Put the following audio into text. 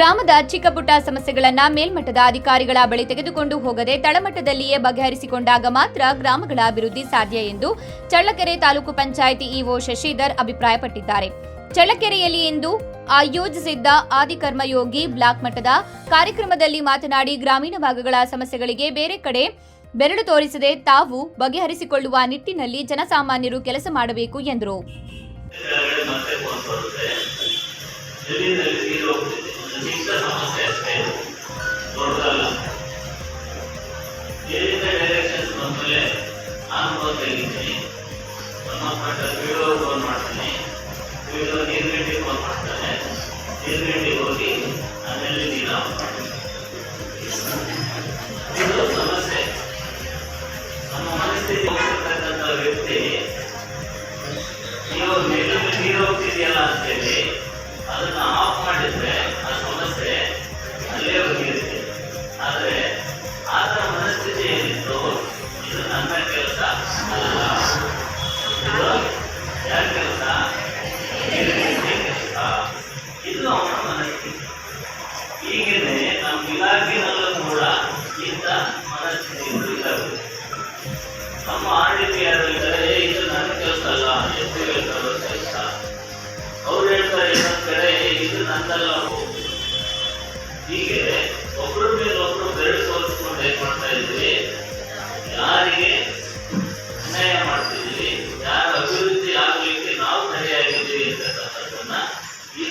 ಗ್ರಾಮದ ಚಿಕ್ಕ ಪುಟ್ಟ ಸಮಸ್ಯೆಗಳನ್ನ ಮೇಲ್ಮಟ್ಟದ ಅಧಿಕಾರಿಗಳ ಬಳಿ ತೆಗೆದುಕೊಂಡು ಹೋಗದೆ ತಳಮಟ್ಟದಲ್ಲಿಯೇ ಬಗೆಹರಿಸಿಕೊಂಡಾಗ ಮಾತ್ರ ಗ್ರಾಮಗಳ ಅಭಿವೃದ್ಧಿ ಸಾಧ್ಯ ಎಂದು ಚಳ್ಳಕೆರೆ ತಾಲೂಕು ಪಂಚಾಯಿತಿ ಇಒ ಶಶಿಧರ್ ಅಭಿಪ್ರಾಯಪಟ್ಟಿದ್ದಾರೆ. ಚಳ್ಳಕೆರೆಯಲ್ಲಿ ಇಂದು ಆಯೋಜಿಸಿದ್ದ ಆದಿಕರ್ಮಯೋಗಿ ಬ್ಲಾಕ್ ಮಟ್ಟದ ಕಾರ್ಯಕ್ರಮದಲ್ಲಿ ಮಾತನಾಡಿ ಗ್ರಾಮೀಣ ಭಾಗಗಳ ಸಮಸ್ಯೆಗಳಿಗೆ ಬೇರೆ ಕಡೆ ಬೆರಳು ತೋರಿಸದೆ ತಾವು ಬಗೆಹರಿಸಿಕೊಳ್ಳುವ ನಿಟ್ಟಿನಲ್ಲಿ ಜನಸಾಮಾನ್ಯರು ಕೆಲಸ ಮಾಡಬೇಕು ಎಂದರು. ಡೈರೆಕ್ಷನ್ಸ್ ಅನುಭವ ತೆಗಿತೀನಿ ನಮ್ಮ ತೆಗಿತೀನಿ ವೀಡಿಯೋ ಫೋನ್ ಮಾಡ್ತೀನಿ. ವಿಡಿಯೋ ನೀರ್ಗಂಟಿಗೆ ಫೋನ್ ಮಾಡ್ತಾನೆ. ನೀರ್ಗಂಟಿಗೆ ಹೋಗಿ ಆಮೇಲೆ ನೀರು ಇದು ಸಮಸ್ಯೆ. ನಮ್ಮ ಮನಸ್ಥಿತಿ ಹೋಗಿರ್ತಕ್ಕಂಥ ವ್ಯಕ್ತಿ ನೀವು ಮೇಲಿಂದ ನೀರು ಹೋಗ್ತಿದೆಯಲ್ಲ ಅಂತೇಳಿ ಅದನ್ನ ಆಫ್ ಮಾಡಿದ್ರೆ ಆ ಸಮಸ್ಯೆ ಅಲ್ಲೇ ಹೋಗಿರುತ್ತೆ. ಆದರೆ ಆ ಮನಸ್ಥಿತಿ ಕೂಡ ಇಂಥ ಮನಸ್ಥಿತಿಗಳು ನಮ್ಮ ಪಿ ಇದು ನನ್ನ ಕೆಲಸ ಅಲ್ಲ ಎಷ್ಟು ಹೇಳ್ತಾರೋ ಕೆಲಸ ಅವ್ರು ಹೇಳ್ತಾರೆ ಕಡೆ ಹೀಗೆ ಒಬ್ರ ಮೇಲೆ ಒಬ್ರು ಬೆರಳು ಮಾಡ್ತಾ ಇದ್ವಿ ಯಾರಿಗೆ ಅನ್ಯಾಯ ಮಾಡ್ತಿದ್ವಿ ಯಾರ ಅಭಿವೃದ್ಧಿ ಆಗಲಿಕ್ಕೆ ನಾವು ತಡೆಯಾಗಿದ್ದೀವಿ ಅಂತಕ್ಕಂಥದ್ದನ್ನ ಈ